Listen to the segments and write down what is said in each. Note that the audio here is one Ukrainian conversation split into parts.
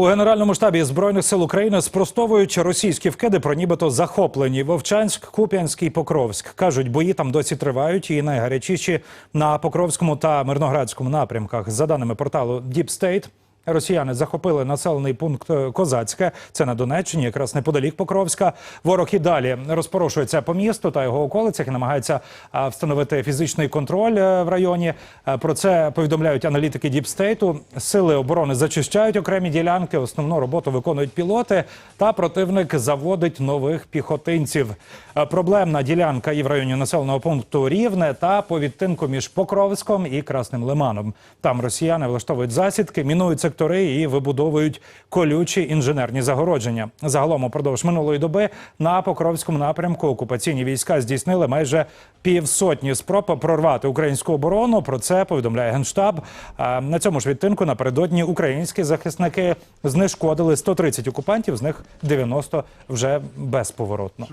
У генеральному штабі збройних сил України спростовують російські вкиди про нібито захоплені Вовчанськ, Куп'янськ і Покровськ. кажуть, бої там досі тривають і найгарячіші на Покровському та Мирноградському напрямках. За даними порталу State, Росіяни захопили населений пункт е, Козацьке. Це на Донеччині, якраз неподалік Покровська. Ворог і далі розпорошується по місту та його околицях і намагається встановити фізичний контроль е, в районі. Е, Про це повідомляють аналітики Діпстейту. Сили оборони зачищають окремі ділянки. Основну роботу виконують пілоти. Та противник заводить нових піхотинців. Е, Проблемна ділянка і в районі населеного пункту Рівне та по відтинку між Покровськом і Красним Лиманом. Там росіяни влаштовують засідки, мінують сектори і вибудовують колючі інженерні загородження. Загалом упродовж минулої доби на Покровському напрямку окупаційні війська здійснили майже півсотні спроб прорвати українську оборону. Про це повідомляє генштаб. На цьому ж відтинку напередодні українські захисники знешкодили 130 окупантів, з них 90 вже безповоротно.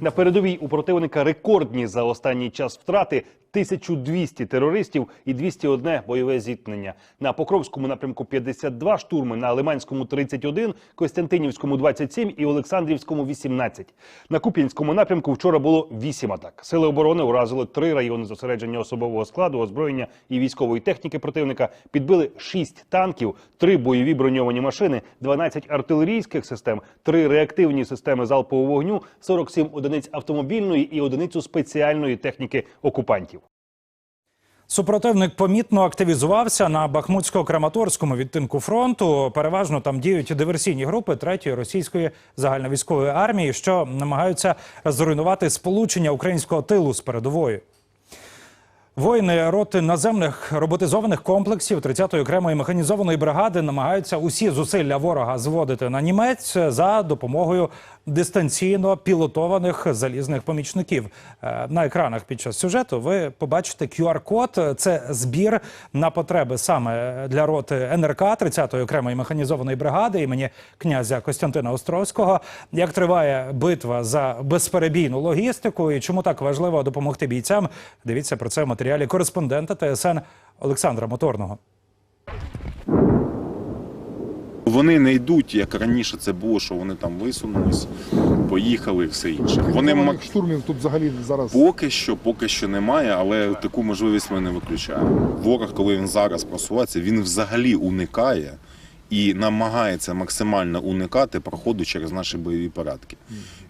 На передовій у противника рекордні за останній час втрати 1200 терористів і 201 бойове зіткнення. На Покровському напрямку 52 штурми, на Лиманському 31, Костянтинівському 27 і Олександрівському 18. На Куп'янському напрямку вчора було 8 атак. Сили оборони уразили три райони зосередження особового складу, озброєння і військової техніки противника. Підбили 6 танків, 3 бойові броньовані машини, 12 артилерійських систем, 3 реактивні системи залпового вогню, 47 одиниць автомобільної і одиницю спеціальної техніки окупантів. Супротивник помітно активізувався на Бахмутсько-Краматорському відтинку фронту. Переважно там діють диверсійні групи третьої російської загальновійськової армії, що намагаються зруйнувати сполучення українського тилу з передовою. Воїни роти наземних роботизованих комплексів 30-ї окремої механізованої бригади намагаються усі зусилля ворога зводити на німець за допомогою дистанційно пілотованих залізних помічників. Е, На екранах під час сюжету ви побачите QR-код. Це збір на потреби саме для роти НРК 30-ї окремої механізованої бригади імені князя Костянтина Островського. Як триває битва за безперебійну логістику і чому так важливо допомогти бійцям? Дивіться про це в матеріалі кореспондента ТСН Олександра Моторного. Вони не йдуть, як раніше це було, що вони там висунулись, поїхали і все інше. Вони ма- штурмів тут взагалі зараз поки що, поки що немає, але таку можливість ми не виключаємо. Ворог, коли він зараз просувається, він взагалі уникає і намагається максимально уникати проходу через наші бойові порядки.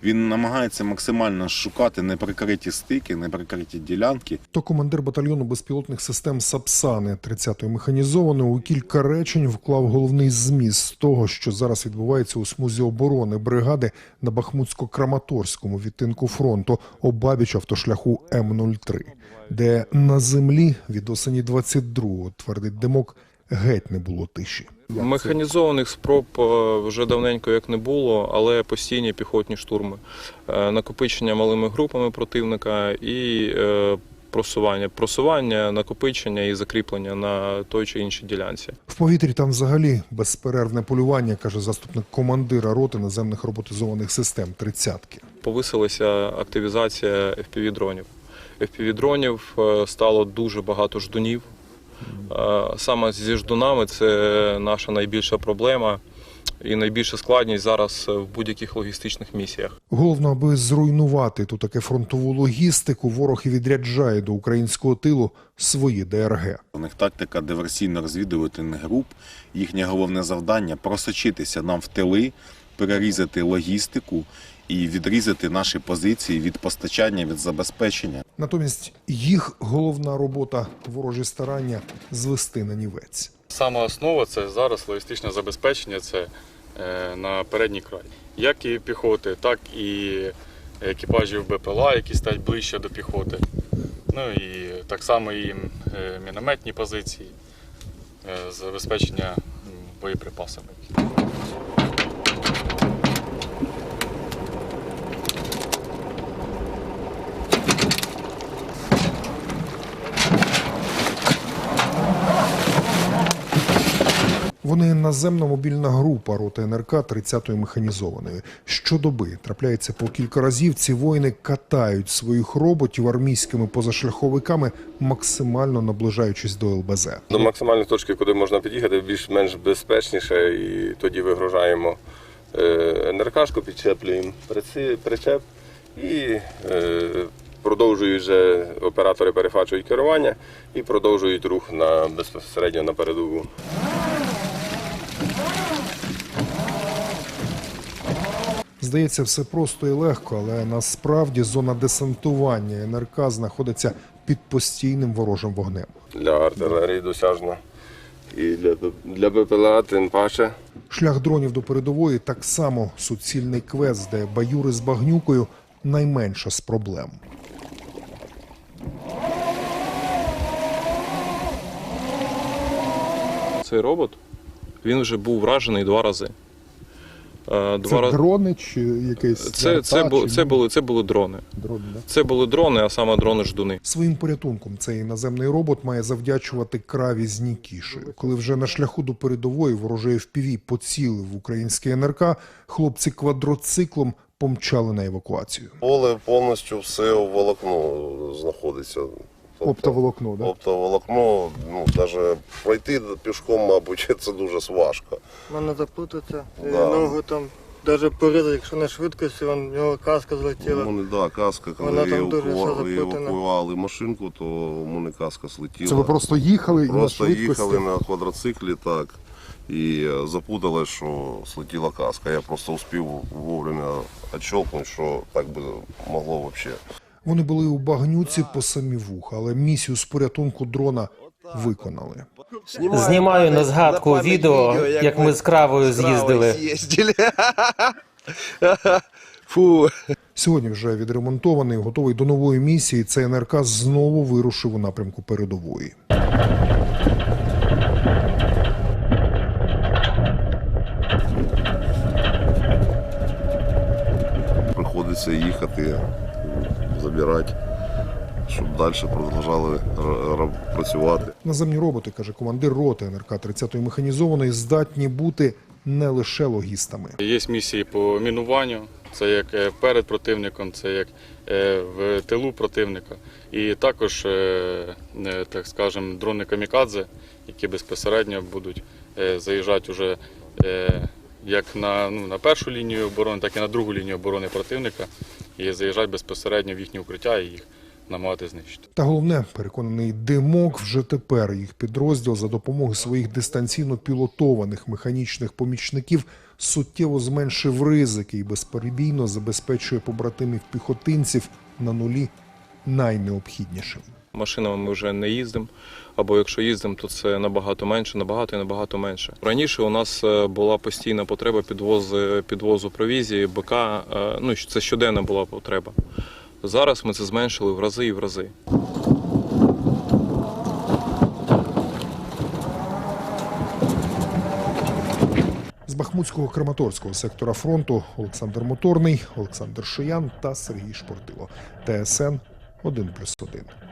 Він намагається максимально шукати неприкриті стики, неприкриті ділянки. то командир батальйону безпілотних систем Сапсани 30-ї механізованої у кілька речень вклав головний зміст того, що зараз відбувається у смузі оборони бригади на Бахмутсько-Краматорському відтинку фронту обабіч автошляху М03, де на землі від осені 22-го, твердить Демок, геть не було тиші. Механізованих спроб е, вже давненько як не було, але постійні піхотні штурми, Е, накопичення малими групами противника і е, просування, просування, накопичення і закріплення на той чи іншій ділянці. В повітрі там взагалі безперервне полювання, каже заступник командира роти наземних роботизованих систем «тридцятки». Повисилася активізація FPV-дронів. FPV-дронів е, стало дуже багато ждунів. Е, Саме зі ждунами це наша найбільша проблема і найбільша складність зараз в будь-яких логістичних місіях. Головно, аби зруйнувати ту таке фронтову логістику, ворог і відряджає до українського тилу свої ДРГ. У них тактика диверсійно-розвідувальних груп. Їхнє головне завдання просочитися нам в тили, перерізати логістику і відрізати наші позиції від постачання, від забезпечення. Натомість їх головна робота ворожі старання звести на нівець. Сама основа це зараз логістичне забезпечення, це е, на передній край. Як і піхоти, так і екіпажів БПЛА, які стають ближче до піхоти. Ну і так само і е, мінометні позиції, е, забезпечення боєприпасами. Вони наземна мобільна група роти НРК 30-ї механізованої. Щодоби трапляється по кілька разів. Ці воїни катають своїх роботів армійськими позашляховиками, максимально наближаючись до ЛБЗ. До максимальної точки, куди можна під'їхати, більш-менш безпечніше, і тоді вигружаємо е, НРКшку, підчеплюємо причеп і е, продовжують вже оператори перехвачують керування і продовжують рух на безпосередньо на передову. Здається, все просто і легко, але насправді зона десантування НРК знаходиться під постійним ворожим вогнем. Для артилерії досяжно. І для, для БПЛА тим паче. Шлях дронів до передової так само суцільний квест, де баюри з багнюкою найменша з проблем. Цей робот він вже був вражений два рази. Е, Два Це рази. дрони чи якийсь Це, це, бу- це, були, це були дрони. дрони, да? Це були дрони, а саме дрони ждуни. Своїм порятунком цей наземний робот має завдячувати краві з Нікішею. Коли вже на шляху до передової ворожий FPV поцілив український НРК, хлопці квадроциклом помчали на евакуацію. Поле повністю все в волокно знаходиться. Тобто Оптоволокно, да? Оптоволокно, ну, навіть пройти пішком, мабуть, це дуже важко. Мене запутаться, Да. ногу там навіть порізати, якщо на швидкості, вон, в нього каска злетіла. У мене, да, каска, коли Вона там дуже евакуювали машинку, то у мене каска слетіла. Це ви просто їхали і на Просто їхали на квадроциклі, так. І е, запутали, що слетіла каска. Я просто успів вовремя відщолкнути, що так би могло взагалі. Вони були у багнюці по самі вуха, але місію з порятунку дрона виконали. Знімаю на згадку відео, як ми з кравою з'їздили. Фу. Сьогодні вже відремонтований, готовий до нової місії. Цей НРК знову вирушив у напрямку передової. Приходиться їхати, забирати, щоб далі продовжали працювати. Наземні роботи, каже командир роти НРК 30-ї механізованої, здатні бути не лише логістами. Є місії по мінуванню, це як е, перед противником, це як е, в тилу противника. І також, е, так скажемо, дрони камікадзе, які безпосередньо будуть заїжджати уже як на, ну, на першу лінію оборони, так і на другу лінію оборони противника, і заїжджати безпосередньо в їхні укриття і їх намагати знищити. Та головне, переконаний димок, вже тепер їх підрозділ за допомогою своїх дистанційно пілотованих механічних помічників суттєво зменшив ризики і безперебійно забезпечує побратимів піхотинців на нулі найнеобхіднішим. Машинами ми вже не їздимо, або якщо їздимо, то це набагато менше, набагато і набагато менше. Раніше у нас е, була постійна потреба підвозу, підвозу провізії, БК, е, ну це щоденна була потреба. Зараз ми це зменшили в рази і в рази. З Бахмутського Краматорського сектора фронту Олександр Моторний, Олександр Шиян та Сергій Шпортило. ТСН 1+,1.